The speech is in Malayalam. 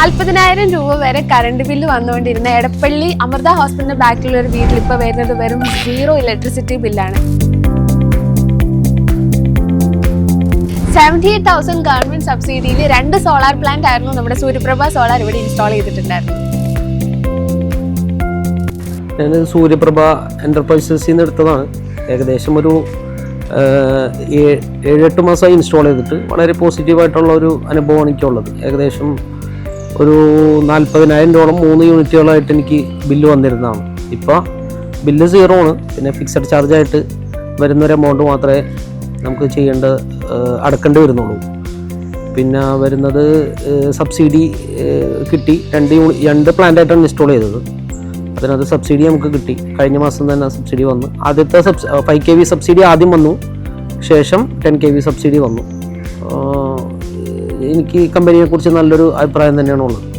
നാല്പതിനായിരം രൂപ വരെ കറണ്ട് ബില്ല് വന്നുകൊണ്ടിരുന്ന എടപ്പള്ളി അമൃത ഹോസ്പിറ്റലിന്റെ ബാക്കിലുള്ള ഒരു വീട്ടിൽ ഇപ്പൊ വരുന്നത് വെറും സീറോ ഇലക്ട്രിസിറ്റി ബില്ലാണ് സെവന്റി എയ്റ്റ് തൗസൻഡ് ഗവൺമെന്റ് സബ്സിഡിയിൽ രണ്ട് സോളാർ പ്ലാന്റ് ആയിരുന്നു നമ്മുടെ സൂര്യപ്രഭ സോളാർ ഇവിടെ ഇൻസ്റ്റാൾ ചെയ്തിട്ടുണ്ടായിരുന്നു ഞാൻ സൂര്യപ്രഭ എന്റർപ്രൈസസിൽ നിന്ന് എടുത്തതാണ്. ഏകദേശം ഒരു ഏഴെട്ട് മാസമായി ഇൻസ്റ്റാൾ ചെയ്തിട്ട് വളരെ പോസിറ്റീവായിട്ടുള്ള ഒരു അനുഭവമാണ് എനിക്കുള്ളത്. ഏകദേശം ഒരു നാൽപ്പതിനായിരം രൂപ മൂന്ന് യൂണിറ്റുകളായിട്ട് എനിക്ക് ബില്ല് വന്നിരുന്നതാണ്. ഇപ്പോൾ ബില്ല് സീറോ ആണ്. പിന്നെ ഫിക്സഡ് ചാർജായിട്ട് വരുന്നൊരു എമൗണ്ട് മാത്രമേ നമുക്ക് ചെയ്യേണ്ട അടക്കേണ്ടി വരുന്നുള്ളൂ. പിന്നെ വരുന്നത് സബ്സിഡി കിട്ടി. രണ്ട് യൂണി രണ്ട് പ്ലാന്റായിട്ടാണ് ഇൻസ്റ്റാൾ ചെയ്തത്. അതിനകത്ത് സബ്സിഡി നമുക്ക് കിട്ടി. കഴിഞ്ഞ മാസം തന്നെ സബ്സിഡി വന്നു. ആദ്യത്തെ സബ്സ് ഫൈവ് കെ വി സബ്സിഡി ആദ്യം വന്നു. ശേഷം ടെൻ കെ വി സബ്സിഡി വന്നു. എനിക്ക് കമ്പനിയെ കുറിച്ച് നല്ലൊരു അഭിപ്രായം തന്നെയാണ് ഉള്ളത്